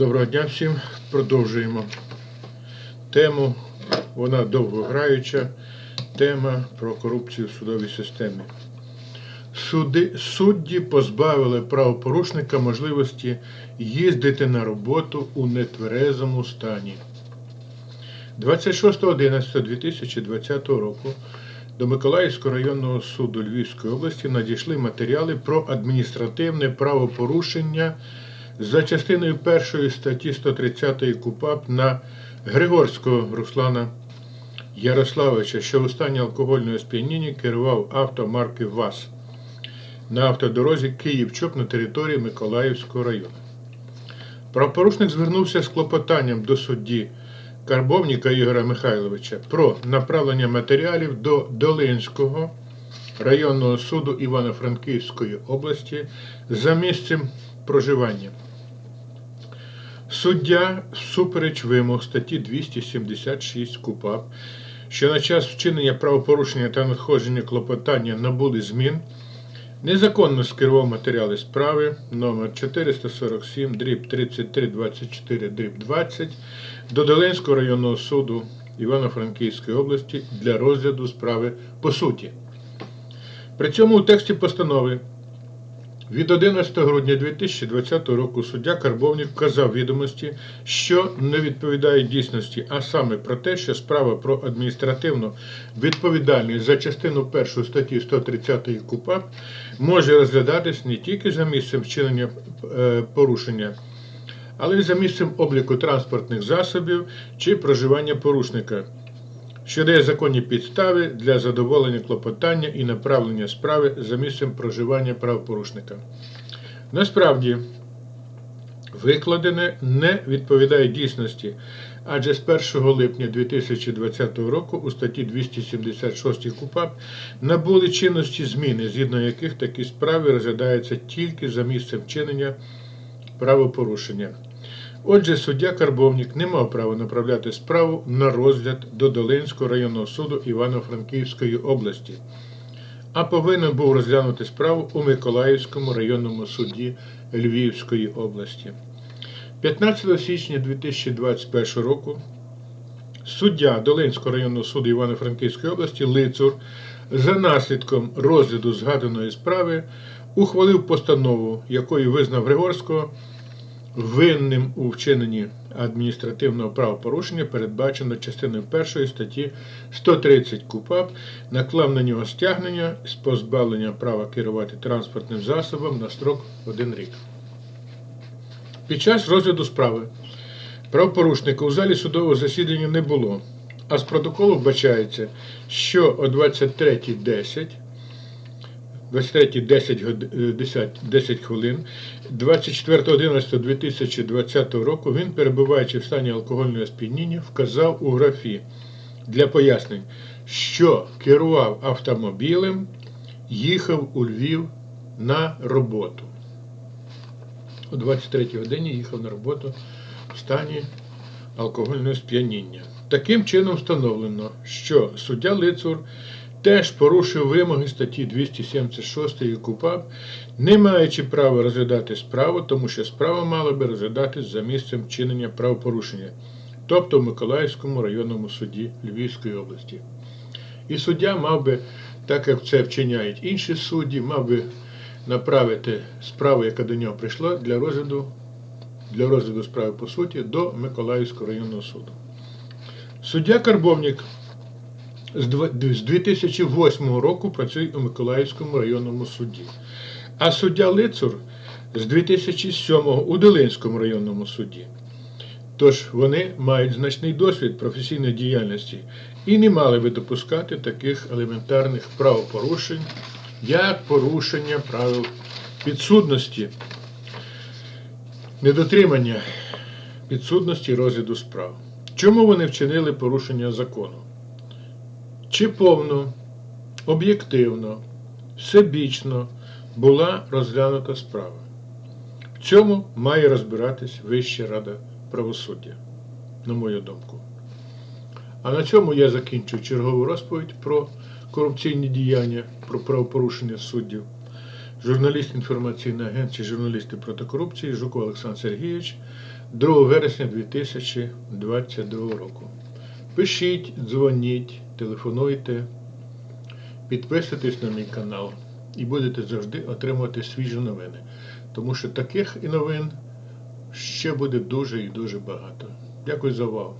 Доброго дня всім. Продовжуємо тему. Вона довгограюча. Тема про корупцію в судовій системі. Суди, судді позбавили правопорушника можливості їздити на роботу у нетверезому стані. 26.11.2020 року до Миколаївського районного суду Львівської області надійшли матеріали про адміністративне правопорушення за частиною 1 статті 130 КУПАП на Григорського Руслана Ярославовича, що у стані алкогольного сп'яніння керував авто марки ВАЗ на автодорозі Київ-Чоп на території Миколаївського району. Правопорушник звернувся з клопотанням до судді Карбовніка Ігоря Михайловича про направлення матеріалів до Долинського районного суду Івано-Франківської області за місцем проживання. Суддя всупереч вимог статті 276 КУПАП, що на час вчинення правопорушення та надходження клопотання набули змін, незаконно скерував матеріали справи номер 447 дріб 3324 дріб 20 до Долинського районного суду Івано-Франківської області для розгляду справи по суті. При цьому у тексті постанови від 11 грудня 2020 року суддя Карбовник вказав відомості, що не відповідають дійсності, а саме про те, що справа про адміністративну відповідальність за частину 1 статті 130 КУПАП може розглядатись не тільки за місцем вчинення е, порушення, але й за місцем обліку транспортних засобів чи проживання порушника що дає законні підстави для задоволення клопотання і направлення справи за місцем проживання правопорушника. Насправді, викладене не відповідає дійсності, адже з 1 липня 2020 року у статті 276 КУПАП набули чинності зміни, згідно яких такі справи розглядаються тільки за місцем вчинення правопорушення. Отже, суддя Карбовник не мав права направляти справу на розгляд до Долинського районного суду Івано-Франківської області, а повинен був розглянути справу у Миколаївському районному суді Львівської області. 15 січня 2021 року суддя Долинського районного суду Івано-Франківської області Лицур за наслідком розгляду згаданої справи ухвалив постанову, якою визнав Григорського винним у вчиненні адміністративного правопорушення, передбачено частиною 1 статті 130 КУПАП, наклав на нього стягнення з позбавлення права керувати транспортним засобом на строк 1 рік. Під час розгляду справи правопорушника у залі судового засідання не було, а з протоколу вбачається, що о 23.10 23 10, 10, 10 хвилин 24.11.2020 року він, перебуваючи в стані алкогольного сп'яніння, вказав у графі для пояснень, що керував автомобілем, їхав у Львів на роботу. О 23 годині їхав на роботу в стані алкогольного сп'яніння. Таким чином встановлено, що суддя Лицур теж порушив вимоги статті 276 КУПАП, не маючи права розглядати справу, тому що справа мала би розглядатись за місцем вчинення правопорушення, тобто в Миколаївському районному суді Львівської області. І суддя мав би, так як це вчиняють інші судді, мав би направити справу, яка до нього прийшла, для розгляду для розгляду справи по суті до Миколаївського районного суду. Суддя Карбовник з 2008 року працює у Миколаївському районному суді. А суддя Лицур з 2007 у Долинському районному суді. Тож вони мають значний досвід професійної діяльності і не мали би допускати таких елементарних правопорушень, як порушення правил підсудності, недотримання підсудності розгляду справ. Чому вони вчинили порушення закону? Чи повно, об'єктивно, всебічно була розглянута справа. В цьому має розбиратись Вища Рада правосуддя, на мою думку. А на цьому я закінчую чергову розповідь про корупційні діяння, про правопорушення суддів. журналіст інформаційної агенції журналісти проти корупції Жуков Олександр Сергійович 2 вересня 2022 року. Пишіть, дзвоніть, телефонуйте, підписуйтесь на мій канал і будете завжди отримувати свіжі новини. Тому що таких і новин ще буде дуже і дуже багато. Дякую за увагу.